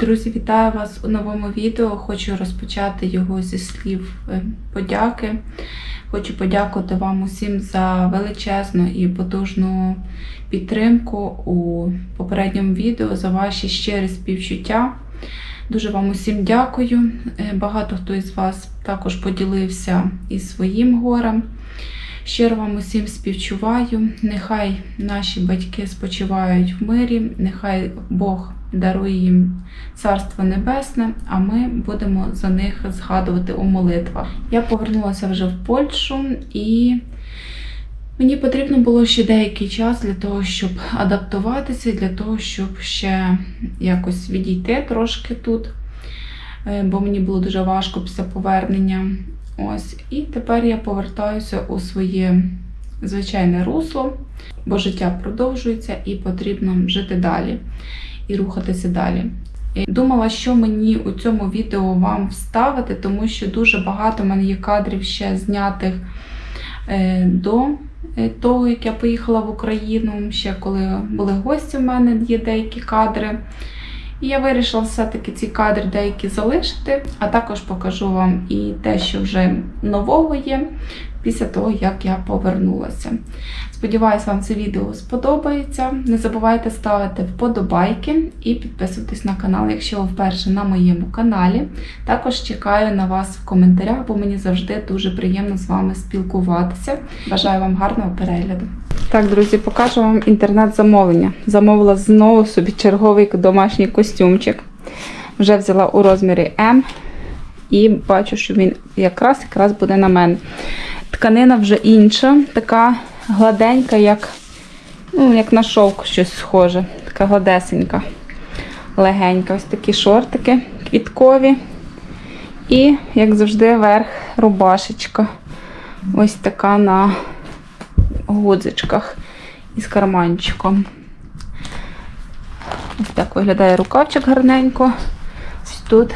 Друзі, вітаю вас у новому відео. Хочу розпочати його зі слів е, подяки. Хочу подякувати вам усім за величезну і потужну підтримку у попередньому відео, за ваші щирі співчуття. Дуже вам усім дякую. Е, Багато хто із вас також поділився із своїм горем. Щиро вам усім співчуваю. Нехай наші батьки спочивають в мирі, нехай Бог дарує їм Царство Небесне, а ми будемо за них згадувати у молитвах. Я повернулася вже в Польщу і мені потрібно було ще деякий час для того, щоб адаптуватися, для того, щоб ще якось відійти трошки тут, е, бо мені було дуже важко після повернення. Ось, і тепер я повертаюся у своє звичайне русло, бо життя продовжується і потрібно жити далі і рухатися далі. Думала, що мені у цьому відео вам вставити, тому що дуже багато в мене є кадрів ще знятих е, до е, того, як я поїхала в Україну. Ще коли були гості, в мене є деякі кадри. І я вирішила все-таки ці кадри деякі залишити, а також покажу вам і те, що вже нового є після того, як я повернулася. Сподіваюсь, вам це відео сподобається. Не забувайте ставити вподобайки і підписуватись на канал, якщо ви вперше на моєму каналі. Також чекаю на вас в коментарях, бо мені завжди дуже приємно з вами спілкуватися. Бажаю вам гарного перегляду. Так, друзі, покажу вам інтернет-замовлення. Замовила знову собі черговий домашній костюмчик. Вже взяла у розмірі М. І бачу, що він якраз якраз буде на мене. Тканина вже інша, така гладенька, як, ну, як на шовк щось схоже. Така гладесенька, легенька. Ось такі шортики квіткові. І, як завжди, верх рубашечка. Ось така на гудзичках із карманчиком. Ось так виглядає рукавчик гарненько. Ось тут.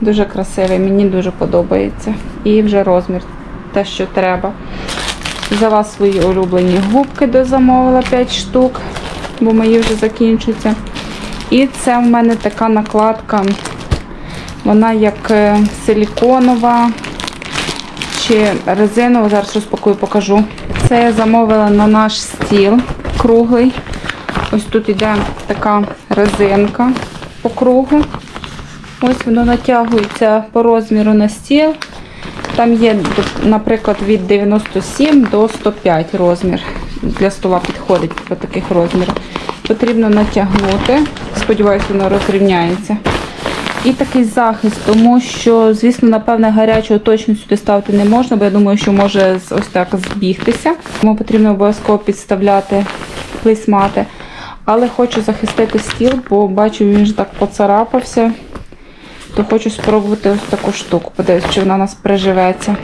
Дуже красивий, мені дуже подобається. І вже розмір, те, що треба. Взяла свої улюблені губки, дозамовила 5 штук, бо мої вже закінчуються. І це в мене така накладка, вона як е, силіконова чи резинова, зараз розпакую, покажу. Це я замовила на наш стіл круглий. Ось тут йде така резинка по кругу. Ось воно натягується по розміру на стіл. Там є, наприклад, від 97 до 105 розмір. Для стола підходить по таких розмірах. Потрібно натягнути. Сподіваюся, воно розрівняється. І такий захист, тому що, звісно, напевне, гарячого точно сюди ставити не можна, бо я думаю, що може ось так збігтися. Тому потрібно обов'язково підставляти плейсмати. Але хочу захистити стіл, бо бачу, він ж так поцарапався то хочу спробувати ось таку штуку. Подивись, чи вона у нас приживеться.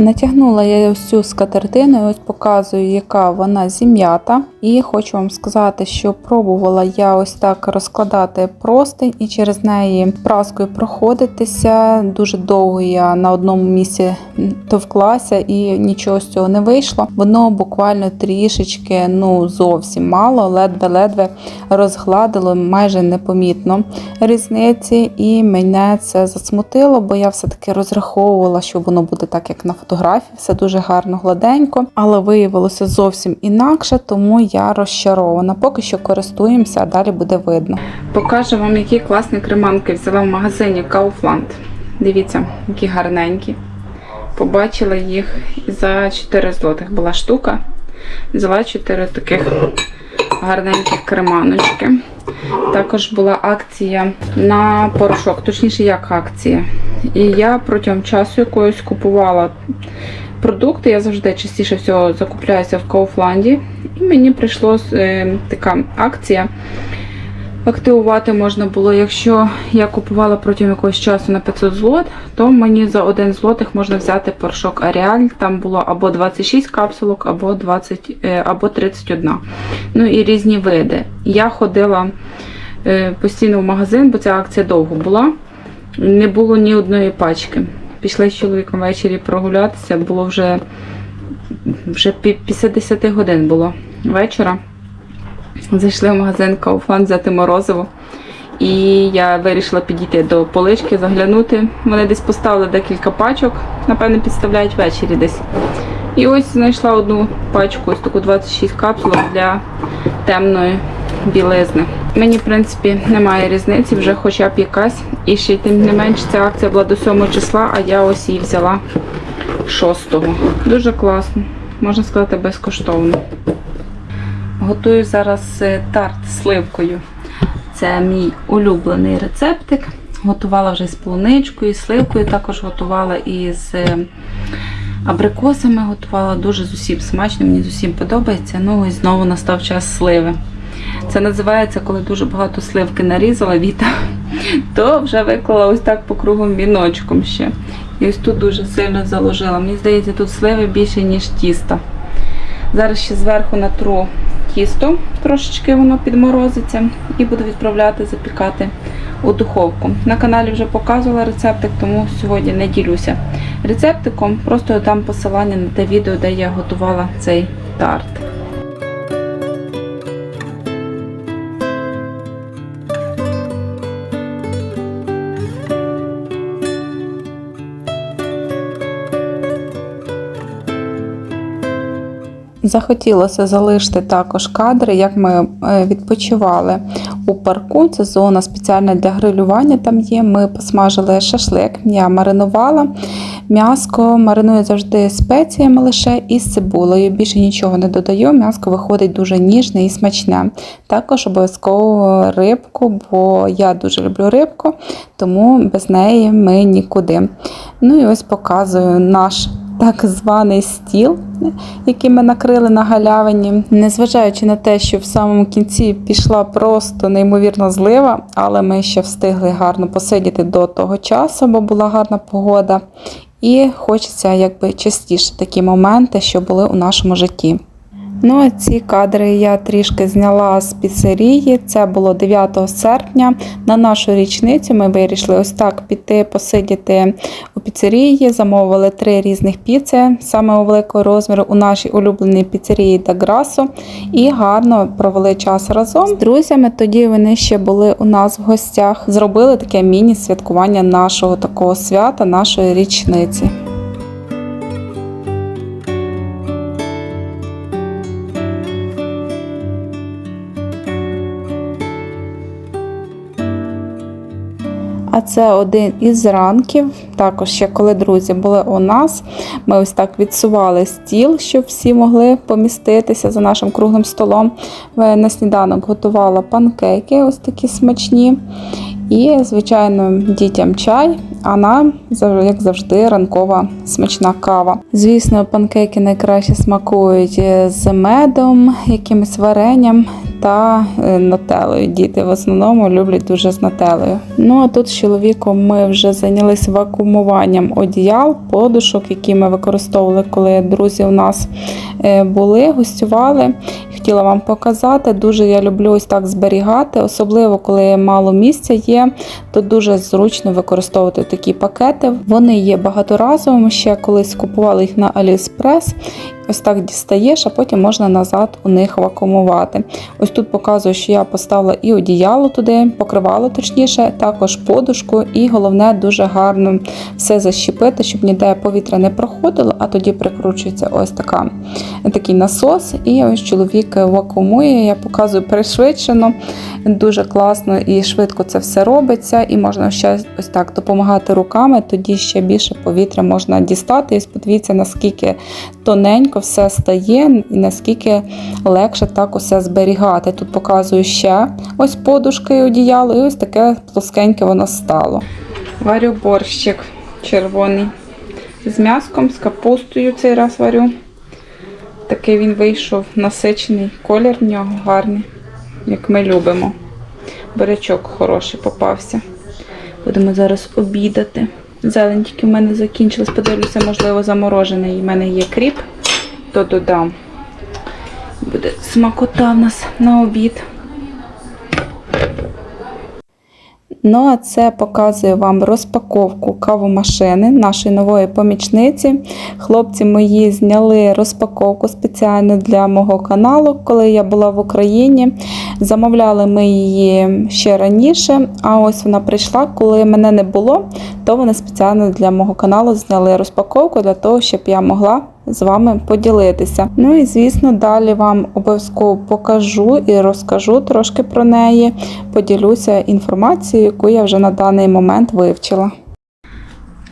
Натягнула я ось цю скатертину, ось показую, яка вона зім'ята. І хочу вам сказати, що пробувала я ось так розкладати простинь і через неї праскою проходитися. Дуже довго я на одному місці товклася і нічого з цього не вийшло. Воно буквально трішечки, ну зовсім мало, ледве-ледве розгладило, майже непомітно різниці, і мене це засмутило, бо я все-таки розраховувала, що воно буде так, як на фотографії, все дуже гарно, гладенько, але виявилося зовсім інакше, тому я розчарована. Поки що користуємося, а далі буде видно. Покажу вам, які класні креманки взяла в магазині Kaufland. Дивіться, які гарненькі. Побачила їх за 4 злотих була штука. Взяла 4 таких гарненьких креманочки. Також була акція на порошок, точніше, як акція. І я протягом часу якоюсь купувала продукти. Я завжди частіше всього закупляюся в Кауфланді. І мені прийшла е, така акція. Активувати можна було, якщо я купувала протягом якогось часу на 500 злот, то мені за 1 злотих можна взяти порошок Аріаль. Там було або 26 капсулок, або 20, е, або 31. Ну і різні види. Я ходила е, постійно в магазин, бо ця акція довго була. Не було ні одної пачки. пішли з чоловіком ввечері прогулятися, було вже, вже після 10 годин було вечора. Зайшли в магазин Kaufland взяти морозиво. І я вирішила підійти до полички, заглянути. Вони десь поставили декілька пачок, напевно, підставляють ввечері десь. І ось знайшла одну пачку, ось таку 26 капсулок для темної білизни. Мені, в принципі, немає різниці, вже хоча б якась. І ще тим не менш ця акція була до 7 числа, а я ось її взяла 6. Дуже класно, можна сказати, безкоштовно. Готую зараз е, тарт сливкою. Це мій улюблений рецептик. Готувала вже з полуничкою, з сливкою, також готувала і з е, абрикосами. Готувала дуже з усім смачно, мені з усім подобається. Ну і знову настав час сливи. Це називається, коли дуже багато сливки нарізала віта, то вже виклала ось так по кругом віночком ще. І ось тут дуже сильно заложила. Мені здається, тут сливи більше, ніж тіста. Зараз ще зверху натру тісто, трошечки воно підморозиться, і буду відправляти запікати у духовку. На каналі вже показувала рецептик, тому сьогодні не ділюся рецептиком. Просто дам посилання на те відео, де я готувала цей тарт. Захотілося залишити також кадри, як ми е, відпочивали у парку. Це зона спеціальна для грилювання. Там є. Ми посмажили шашлик. Я маринувала м'яско, мариную завжди спеціями лише і з цибулею. Більше нічого не додаю. М'яско виходить дуже ніжне і смачне. Також обов'язково рибку, бо я дуже люблю рибку, тому без неї ми нікуди. Ну і ось показую наш так званий стіл, який ми накрили на галявині. Незважаючи на те, що в самому кінці пішла просто неймовірна злива, але ми ще встигли гарно посидіти до того часу, бо була гарна погода. І хочеться якби частіше такі моменти, що були у нашому житті. Ну, а ці кадри я трішки зняла з піцерії. Це було 9 серпня. На нашу річницю ми вирішили ось так піти посидіти у піцерії. Замовили три різних піци, саме великого розміру у нашій улюбленій піцерії Даграсо. І гарно провели час разом з друзями. Тоді вони ще були у нас в гостях. Зробили таке міні-святкування нашого такого свята, нашої річниці. А це один із ранків. Також ще коли друзі були у нас, ми ось так відсували стіл, щоб всі могли поміститися за нашим круглим столом. На сніданок готувала панкейки, ось такі смачні. І, звичайно, дітям чай, а нам, як завжди, ранкова смачна кава. Звісно, панкейки найкраще смакують е, з медом, якимось варенням та е, нателою. Діти в основному люблять дуже з нателою. Ну а тут з чоловіком ми вже зайнялися вакуумуванням одіял, подушок, які ми використовували, коли друзі у нас е, були, гостювали. Хотіла вам показати. Дуже я люблю ось так зберігати, особливо коли мало місця є, то дуже зручно використовувати такі пакети. Вони є багаторазовими. Ще колись купували їх на AliExpress. Ось так дістаєш, а потім можна назад у них вакуумувати. Ось тут показую, що я поставила і одіяло туди, покривало точніше, також подушку, і головне дуже гарно все защепити, щоб ніде повітря не проходило, а тоді прикручується ось така, такий насос. І ось чоловік вакуумує. Я показую пришвидшено, дуже класно і швидко це все робиться. І можна ще ось так допомагати руками, тоді ще більше повітря можна дістати. І подивіться, наскільки тоненько все стає і наскільки легше так усе зберігати. Тут показую ще ось подушки і одіяло, і ось таке плоскеньке воно стало. Варю борщик червоний з м'яском, з капустою цей раз варю. Такий він вийшов насичений, колір в нього гарний, як ми любимо. Бурячок хороший попався. Будемо зараз обідати. Зелень тільки в мене закінчилась. Подивлюся, можливо, заморожений. У мене є кріп, то додам. Буде смакота в нас на обід. Ну а це показує вам розпаковку кавомашини нашої нової помічниці. Хлопці мої зняли розпаковку спеціально для мого каналу, коли я була в Україні. Замовляли ми її ще раніше, а ось вона прийшла, коли мене не було, то вони спеціально для мого каналу зняли розпаковку для того, щоб я могла з вами поділитися. Ну і звісно, далі вам обов'язково покажу і розкажу трошки про неї, поділюся інформацією, яку я вже на даний момент вивчила.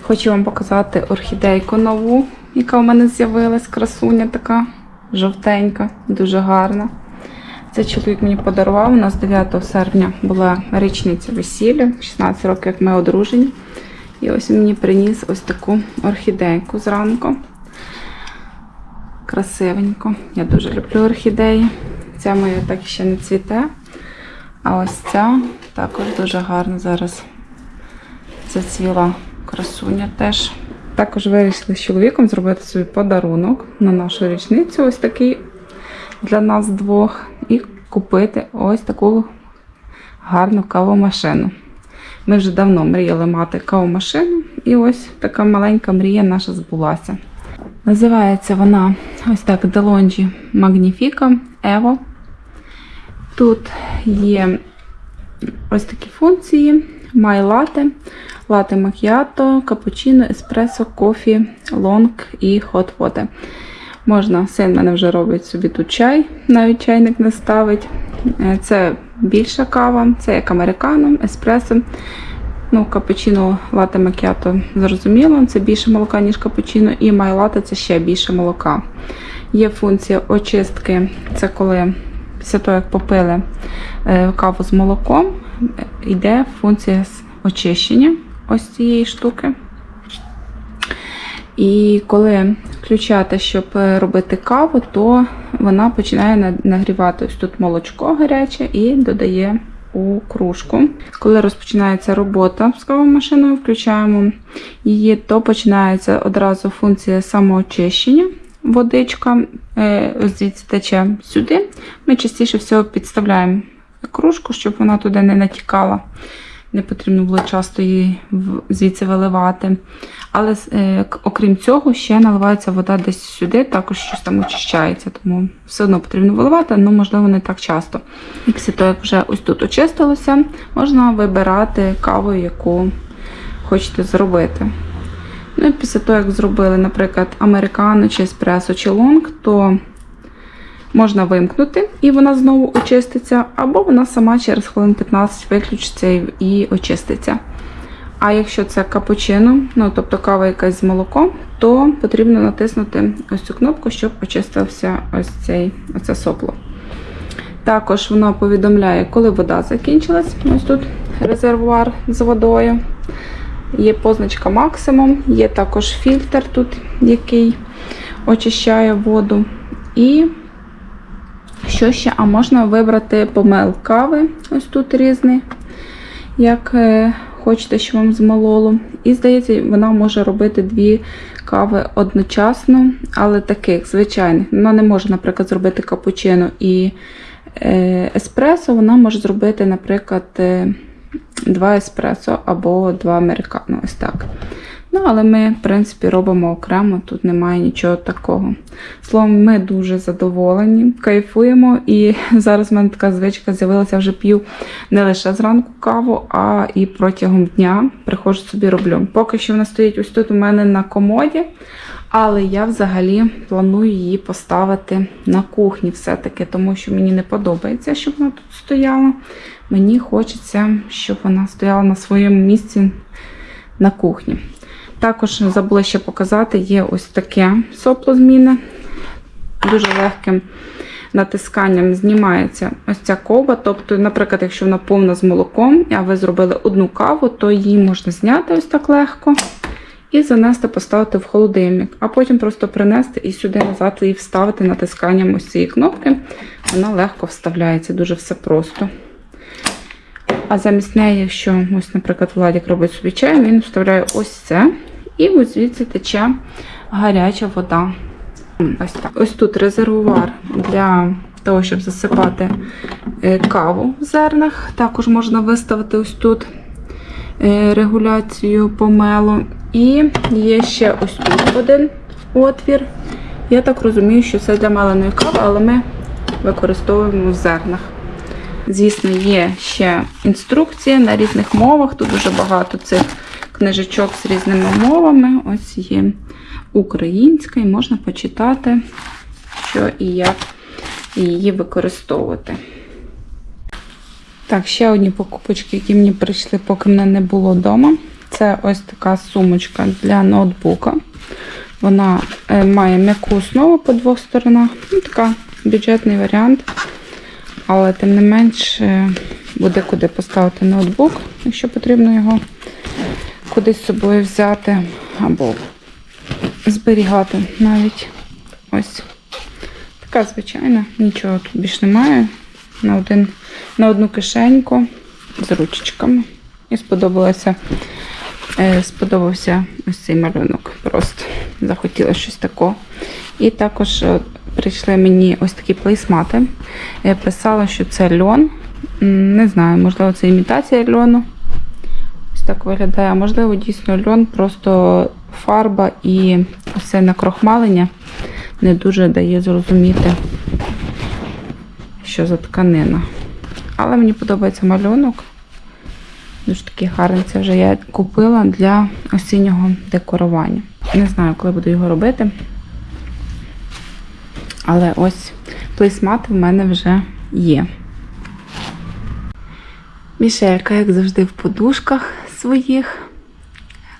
Хочу вам показати орхідейку нову, яка у мене з'явилась, красуня така жовтенька, дуже гарна. Це чоловік мені подарував. У нас 9 серпня була річниця весілля, 16 років, як ми одружені. І ось він мені приніс ось таку орхідейку зранку. Красивенько. Я дуже люблю орхідеї. Ця моя так ще не цвіте. А ось ця також дуже гарно зараз зацвіла красуня теж. Також вирішили з чоловіком зробити собі подарунок на нашу річницю, ось такий для нас двох, і купити ось таку гарну кавомашину. Ми вже давно мріяли мати кавомашину, і ось така маленька мрія наша збулася. Називається вона ось так DeLonghi Magnifica Evo. Тут є ось такі функції: My Latte, лате макіато, капучино, еспресо, кофі, лонг і hot water. Можна, син мене вже робить собі тут чай, навіть чайник не ставить. Е, Це більша кава, це як американо, еспресо. Ну, капучино, лате макіато зрозуміло, це більше молока, ніж капучино, і майлате це ще більше молока. Є функція очистки, це коли після того, як попили е, каву з молоком, е, йде функція очищення ось цієї штуки. І коли включати, щоб е, робити каву, то вона починає на- нагрівати ось тут молочко гаряче і додає у кружку. Коли розпочинається робота з кавомашиною, включаємо її, то починається одразу функція самоочищення. Водичка е, звідси тече сюди. Ми частіше всього підставляємо кружку, щоб вона туди не натікала. Не потрібно було часто її звідси виливати. Але е, окрім цього, ще наливається вода десь сюди, також щось там очищається, тому все одно потрібно виливати, але можливо не так часто. І після того, як вже ось тут очистилося, можна вибирати каву, яку хочете зробити. Ну і після того, як зробили, наприклад, американо чи еспресо чи лонг, то можна вимкнути і вона знову очиститься, або вона сама через хвилин 15 виключиться і- очиститься. А якщо це капучино, ну тобто кава якась з молоком, то потрібно натиснути ось цю кнопку, щоб очистився ось цей оце сопло. Також воно повідомляє, коли вода закінчилась. Ось тут резервуар з водою. Є позначка максимум, є також фільтр тут, який очищає воду. І що ще? А можна вибрати помел кави, ось тут різний, як е, хочете, що вам змололо. І здається, вона може робити дві кави одночасно, але таких звичайних. Вона не може, наприклад, зробити капучино і е, еспресо, вона може зробити, наприклад, е, два еспресо або два американо. Ось так. Ну, але ми, в принципі, робимо окремо, тут немає нічого такого. Словом, ми дуже задоволені, кайфуємо. І зараз в мене така звичка з'явилася, вже п'ю не лише зранку каву, а і протягом дня приходжу собі роблю. Поки що вона стоїть ось тут у мене на комоді, але я взагалі планую її поставити на кухні все-таки, тому що мені не подобається, щоб вона тут стояла. Мені хочеться, щоб вона стояла на своєму місці на кухні. Також забула ще показати, є ось таке сопло зміни. Дуже легким натисканням знімається ось ця ковба. Тобто, наприклад, якщо вона повна з молоком, а ви зробили одну каву, то її можна зняти ось так легко і занести, поставити в холодильник, а потім просто принести і сюди назад її вставити натисканням ось цієї кнопки. Вона легко вставляється, дуже все просто. А замість неї, якщо, ось, наприклад, Владик робить собі чай, він вставляє ось це. І ось звідси тече гаряча вода. Ось так. Ось тут резервуар для того, щоб засипати е, каву в зернах. Також можна виставити ось тут. е, регуляцію помелу. І є ще ось тут один отвір. Я так розумію, що це для меленої кави, але ми використовуємо в зернах. Звісно, є ще інструкції на різних мовах. Тут дуже багато цих книжечок з різними мовами. Ось є українська, і можна почитати, що і як її використовувати. Так, ще одні покупочки, які мені прийшли, поки мене не було вдома. Це ось така сумочка для ноутбука. Вона е, має м'яку основу по двох сторонах. Ну, така бюджетний варіант. Але тим не менш е, буде куди поставити ноутбук, якщо потрібно його кудись з собою взяти або зберігати навіть. Ось така звичайна, нічого тут більш немає. На, один, на одну кишеньку з ручечками. І сподобалося, е, сподобався ось цей малюнок. Просто захотіла щось такого. І також е, прийшли мені ось такі плейсмати. Я писала, що це льон. Не знаю, можливо, це імітація льону. Так виглядає. Можливо, дійсно льон, просто фарба і все накрохмалення не дуже дає зрозуміти, що за тканина. Але мені подобається малюнок. Дуже такий гарний. Це вже я купила для осіннього декорування. Не знаю, коли буду його робити. Але ось плейсмати в мене вже є. Мішелька, як завжди, в подушках своїх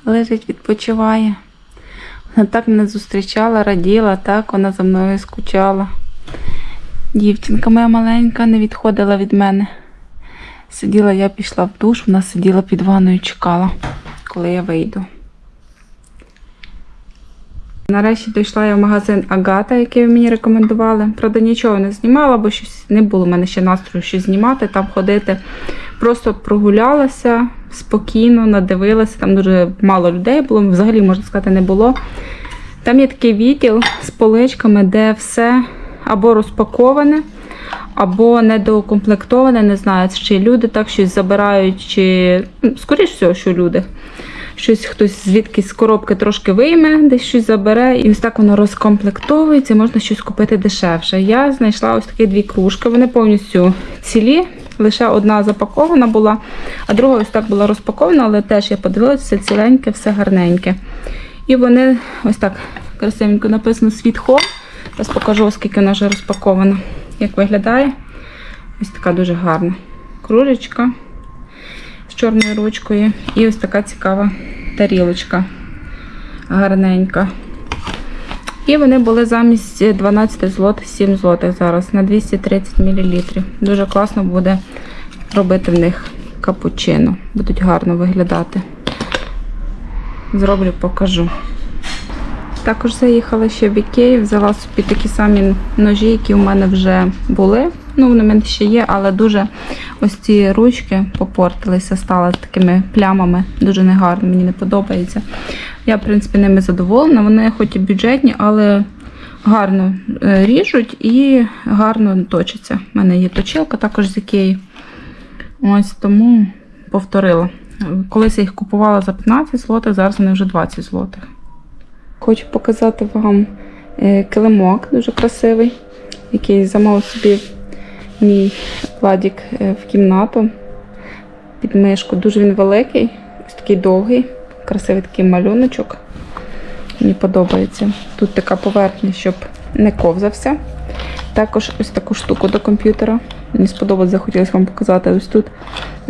лежить, відпочиває. Вона так мене зустрічала, раділа, так вона за мною скучала. Дівчинка моя маленька не відходила від мене. Сиділа, я пішла в душ, вона сиділа під ванною, чекала, коли я вийду. Нарешті дійшла я в магазин Агата, який ви мені рекомендували. Правда, нічого не знімала, бо щось не було в мене ще настрою щось знімати, там ходити. Просто прогулялася спокійно, надивилася. Там дуже мало людей було, взагалі, можна сказати, не було. Там є такий відділ з поличками, де все або розпаковане, або недоукомплектоване. Не знаю, чи люди так щось забирають, чи ну, скоріш всього, що люди. Щось хтось звідкись з коробки трошки вийме, десь щось забере, і ось так воно розкомплектовується, можна щось купити дешевше. Я знайшла ось такі дві кружки, вони повністю цілі, лише одна запакована була, а друга ось так була розпакована, але теж я подивилася, все ціленьке, все гарненьке. І вони ось так красивенько написано Sweet Home. Зараз покажу, оскільки вона вже розпакована. Як виглядає. Ось така дуже гарна кружечка з чорною ручкою. І ось така цікава тарілочка. Гарненька. І вони були замість 12 злотих, 7 злотих зараз на 230 мл. Дуже класно буде робити в них капучино. Будуть гарно виглядати. Зроблю, покажу. Також заїхала ще в Ікею, взяла собі такі самі ножі, які у мене вже були. Ну, вони в мене ще є, але дуже ось ці ручки попортилися, стали такими плямами. Дуже негарно, мені не подобається. Я, в принципі, ними задоволена. Вони хоч і бюджетні, але гарно е, ріжуть і гарно точаться. У мене є точилка також з Ікеї. Ось тому повторила. Колись я їх купувала за 15 злотих, зараз вони вже 20 злотих. Хочу показати вам е, килимок дуже красивий, який замовив собі мій владік е, в кімнату під мишку. Дуже він великий, ось такий довгий, красивий такий малюночок. Мені подобається. Тут така поверхня, щоб не ковзався. Також ось таку штуку до комп'ютера. Мені сподобалось, захотілося вам показати. Ось тут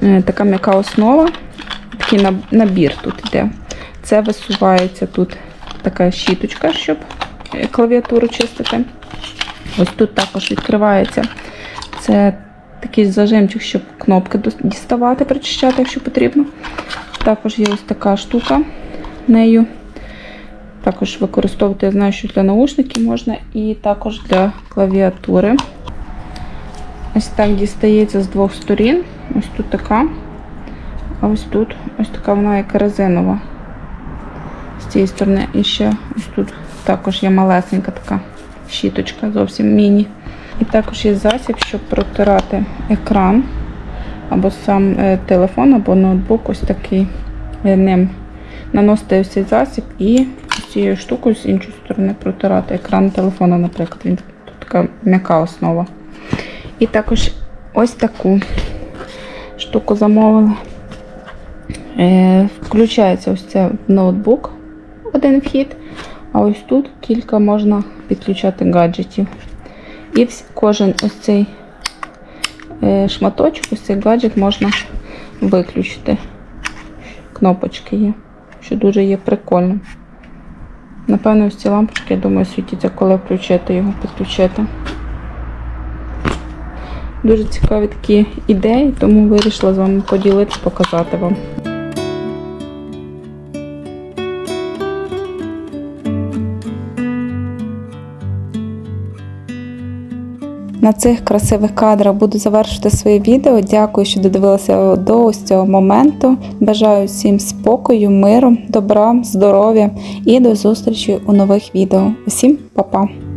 е, така м'яка основа, такий наб- набір тут йде. Це висувається тут така щіточка, щоб е, клавіатуру чистити. Ось тут також відкривається. Це такий зажимчик, щоб кнопки діставати, причищати, якщо потрібно. Також є ось така штука нею. Також використовувати, я знаю, що для наушників можна, і також для клавіатури. Ось так дістається з двох сторін. Ось тут така. А ось тут ось така вона як резинова. З цієї сторони. І ще ось тут також є малесенька така щіточка, зовсім міні. І також є засіб, щоб протирати екран. Або сам е, телефон, або ноутбук, ось такий е, ним наносити ось цей засіб і цією штукою з іншої сторони протирати екран телефона, наприклад. Він тут така м'яка основа. І також ось таку штуку замовили. Е, Включається ось це ноутбук, один вхід, а ось тут кілька можна підключати гаджетів. І кожен ось цей шматочок, ось цей гаджет можна виключити. Кнопочки є, що дуже є прикольно. Напевно, ось ці лампочки, я думаю, світяться, коли включити його, підключити. Дуже цікаві такі ідеї, тому вирішила з вами поділитися, показати вам. На цих красивих кадрах буду завершити своє відео. Дякую, що додивилися до ось цього моменту. Бажаю всім спокою, миру, добра, здоров'я і до зустрічі у нових відео. Усім па-па!